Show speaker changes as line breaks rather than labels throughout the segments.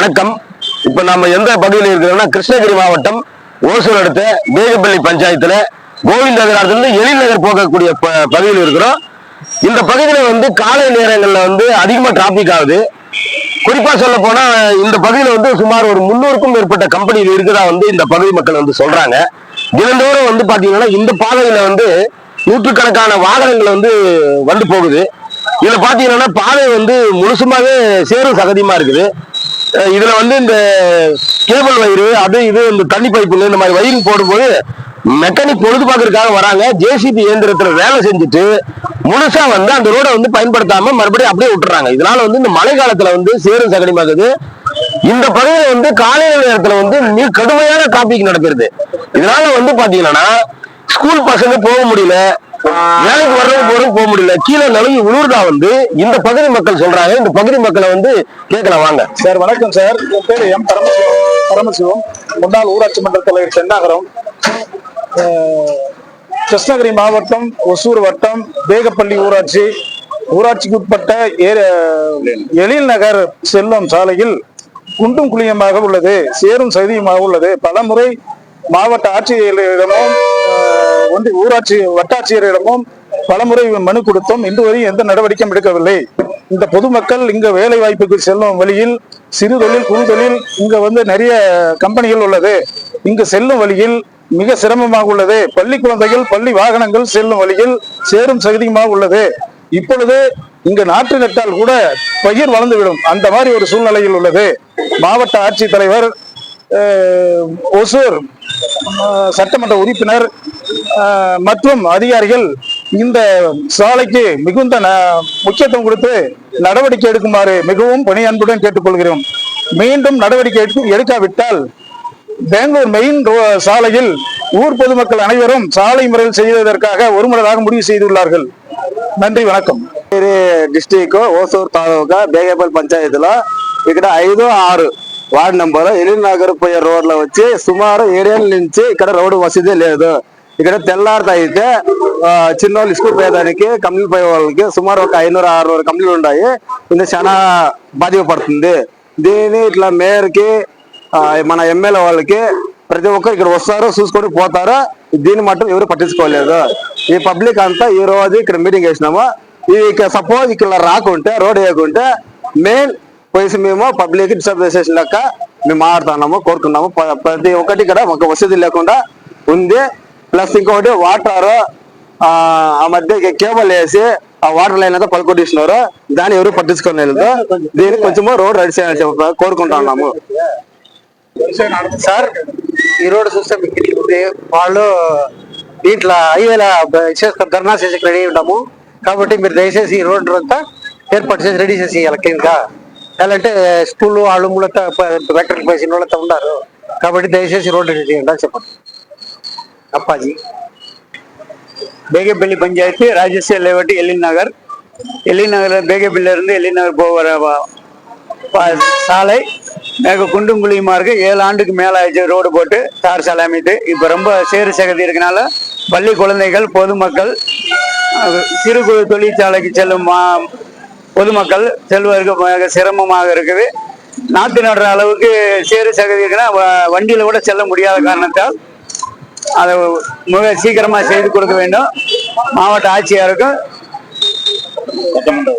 வணக்கம். இப்ப நம்ம எந்த பகுதியில் இருக்கிறோம்னா கிருஷ்ணகிரி மாவட்டம் ஓசூர் அடுத்த வேகப்பள்ளி பஞ்சாயத்துல கோவிந்த நகரத்திலிருந்து போகக்கூடிய ப- பகுதியில் இருக்கிறோம். இந்த பகுதியில வந்து காலை நேரங்கள்ல வந்து அதிகமா டிராபிக் ஆகுது. குறிப்பா சொல்ல போனா இந்த பகுதியில வந்து சுமார் ஒரு முன்னூறுக்கும் மேற்பட்ட கம்பெனிகள் இருக்குதா வந்து இந்த பகுதி மக்கள் வந்து சொல்றாங்க. தினந்தோறும் வந்து பாத்தீங்கன்னா இந்த பாதையில வந்து நூற்றுக்கணக்கான வாகனங்கள் வந்து வந்து போகுது. இதுல பாத்தீங்கன்னா பாதை வந்து முழுசுமாவே சேரும் சகதியமா இருக்குது. இதுல வந்து இந்த கேபிள் வயிறு அது இது இந்த தண்ணி பைப்பு இந்த மாதிரி வயிறு போடும்போது மெக்கானிக் பொழுது பார்க்கறதுக்காக வராங்க ஜேசிபி இயந்திரத்துல வேலை செஞ்சுட்டு முழுசா வந்து அந்த ரோடை வந்து பயன்படுத்தாம மறுபடியும் அப்படியே விட்டுறாங்க. இதனால வந்து இந்த மழை காலத்துல வந்து சேரும் சகதியமாகுது இந்த பகுதியில வந்து காலையில நேரத்துல வந்து மிக கடுமையான டாபிக் நடக்கிறது. இதனால வந்து பாத்தீங்கன்னா ஸ்கூல் பசங்க போக முடியல. வேலைக்கு வர்றவங்க போறவங்க போக முடியல. கீழே நழுவி விழுறதா வந்து இந்த பகுதி மக்கள் சொல்றாங்க. இந்த பகுதி மக்களை வந்து கேட்கலாம் வாங்க.
சார் வணக்கம் சார். என் பேர் எம் பரமசிவம். பரமசிவம் முன்னாள் ஊராட்சி மன்ற தலைவர் தென்னாகரம். கிருஷ்ணகிரி மாவட்டம் ஒசூர் வட்டம் பேகப்பள்ளி ஊராட்சி. ஊராட்சிக்கு உட்பட்ட ஏ- எழில் நகர் செல்லும் சாலையில் குண்டும் குழியமாக உள்ளது சேரும் சதியுமாக உள்ளது. பலமுறை மாவட்ட ஆட்சியரிடமும் வந்து ஒன்றிய ஊராட்சி வட்டாட்சியரிடமும் பலமுறை மனு கொடுத்தோம். இன்று வரை எந்த நடவடிக்கையும் எடுக்கவில்லை. இந்த பொதுமக்கள் இங்க வேலை வாய்ப்புக்கு செல்லும் வழியில் சிறு தொழில் குறு தொழில் இங்க வந்து நிறைய கம்பெனிகள் உள்ளது. இங்கு செல்லும் வழியில் மிக சிரமமாக உள்ளது. பள்ளி குழந்தைகள் பள்ளி வாகனங்கள் செல்லும் வழியில் சேரும் சகதியுமாக உள்ளது. இப்பொழுது இங்கு நாற்று நட்டால் கூட பயிர் வளர்ந்துவிடும். அந்த மாதிரி ஒரு சூழ்நிலையில் உள்ளது. மாவட்ட ஆட்சித்தலைவர் ஒசூர் சட்டமன்ற உறுப்பினர் மற்றும் அதிகாரிகள் இந்த சாலைக்கு மிகுந்த ந- முக்கியத்துவம் கொடுத்து நடவடிக்கை எடுக்குமாறு மிகவும் பணியன்புடன் கேட்டுக்கொள்கிறோம் மீண்டும் நடவடிக்கை எடுக்க- எடுக்காவிட்டால் பெங்களூர் மெயின் ரோ- சாலையில் ஊர் பொதுமக்கள் அனைவரும் சாலை முறையில் செய்வதற்காக ஒருமுறையாக முடிவு செய்துள்ளார்கள் நன்றி வணக்கம்
డిస్టిక్ ఓసూరు తాలూకా బేగేపల్లి పంచాయతీలో ఇక్కడ ఐదు ఆరు వార్డు నెంబర్ ఎలిన్ నగర్ పోయే రోడ్లో వచ్చి సుమారు ఏడేళ్ళ నుంచి ఇక్కడ రోడ్డు వసతి లేదు ఇక్కడ తెల్లారితో అయితే చిన్న చిన్నోళ్ళు స్కూల్ పోయేదానికి కంపెనీలు పోయే వాళ్ళకి సుమారు ఒక ఐనూరు ఆరునూరు కంపెనీలు ఉన్నాయి ఇది చాలా బాధ్యత పడుతుంది. దీని ఇట్లా మేయర్కి మన ఎమ్మెల్యే వాళ్ళకి ప్రతి ఒక్కరు ఇక్కడ వస్తారు చూసుకొని పోతారు. దీన్ని మటం ఎవరు పట్టించుకోలేదు. ఈ పబ్లిక్ అంతా ఈ రోజు ఇక్కడ మీటింగ్ వేసినాము ఈ సపోజ్ ఇక్కడ రాకుంటే రోడ్ వేయకుంటే మెయిన్ పోయి మేము పబ్లిక్ డిస్టర్బ్ చేసేసిన లెక్క మేము మాట్లాడుతున్నాము కోరుకున్నాము ప- ప్రతి ఒక్కటి ఇక్కడ ఒక వసతి లేకుండా ఉంది. ప్లస్ ఇంకొకటి వాటర్ ఆ మధ్య కేబుల్ వేసి ఆ వాటర్ లైన్ అంతా పలుకొట్టిస్తున్నారు దాన్ని ఎవరు పట్టించుకొని దీనికి కొంచెము రోడ్ రెడీ చేయాలని చెప్పి కోరుకుంటున్నాము
సార్ ఈ రోడ్డు చూస్తే మీకు వాళ్ళు దీంట్లో హైవేల ధర్నా చేసి రెడీ ఉంటాము కాబట్టి మీరు దయచేసి ఈ రోడ్ అంతా ఏర్పాటు చేసి రెడీ చేసి ఇవ్వాలి క్లీన్ లేదంటే స్కూల్ వాళ్ళు మూలతో వెక్టర్ పేసిన వాళ్ళతో ఉన్నారు. కాబట్టి దయచేసి రోడ్ రెడీ చేయండి అని చెప్పండి. ಅಪ್ಪಾಜಿ.
ಬೇಗೆಬೆಳ್ಳಿ பஞ்சாயத்து ராஜஸ்ரீ ಲೇಔಟ್ எல்லின் நகர் எல்லின் நகர் பேகேபள்ளியிலிருந்து எல்லின் நகர் போகிற சாலை மேக குண்டும் குழியுமா இருக்கு ஏழு ஆண்டுக்கு மேலே ஆயிடுச்சு ரோடு போட்டு தார் சாலை அமைத்து இப்போ ரொம்ப சேறு சகதி இருக்கனால பள்ளி குழந்தைகள் பொதுமக்கள் சிறு குழு தொழிற்சாலைக்கு செல்லும் பொதுமக்கள் செல்வதற்கு மிக சிரமமாக இருக்குது நாட்டு நடுற அளவுக்கு சேறு சகதி இருக்குன்னா வண்டியில் கூட செல்ல முடியாத காரணத்தால் அதை மிக சீக்கிரமா செய்து கொடுக்க வேண்டும். மாவட்ட ஆட்சியாருக்கும்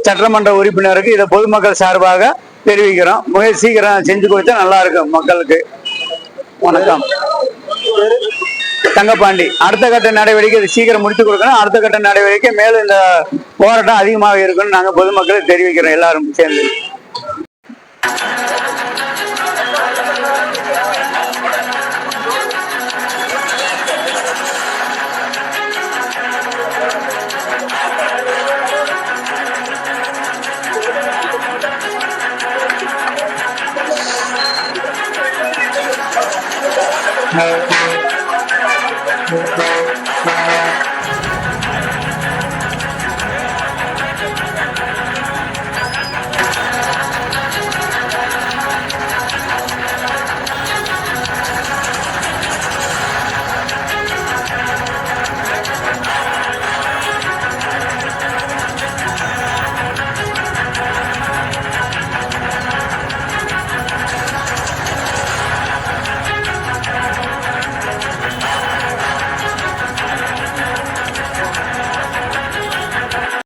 சட்டமன்ற உறுப்பினருக்கு இதை பொதுமக்கள் சார்பாக தெரிவிக்கிறோம். மிக சீக்கிரம் செஞ்சு கொடுத்தா நல்லா இருக்கும் மக்களுக்கு. வணக்கம். தங்கப்பாண்டி அடுத்த கட்ட நடவடிக்கை இது சீக்கிரம் முடித்து கொடுக்கணும். அடுத்த கட்ட நடவடிக்கை மேலும் இந்த போராட்டம் அதிகமாக இருக்கும்னு நாங்கள் பொதுமக்களுக்கு தெரிவிக்கிறோம். எல்லாரும் சேர்ந்து.
Thank you.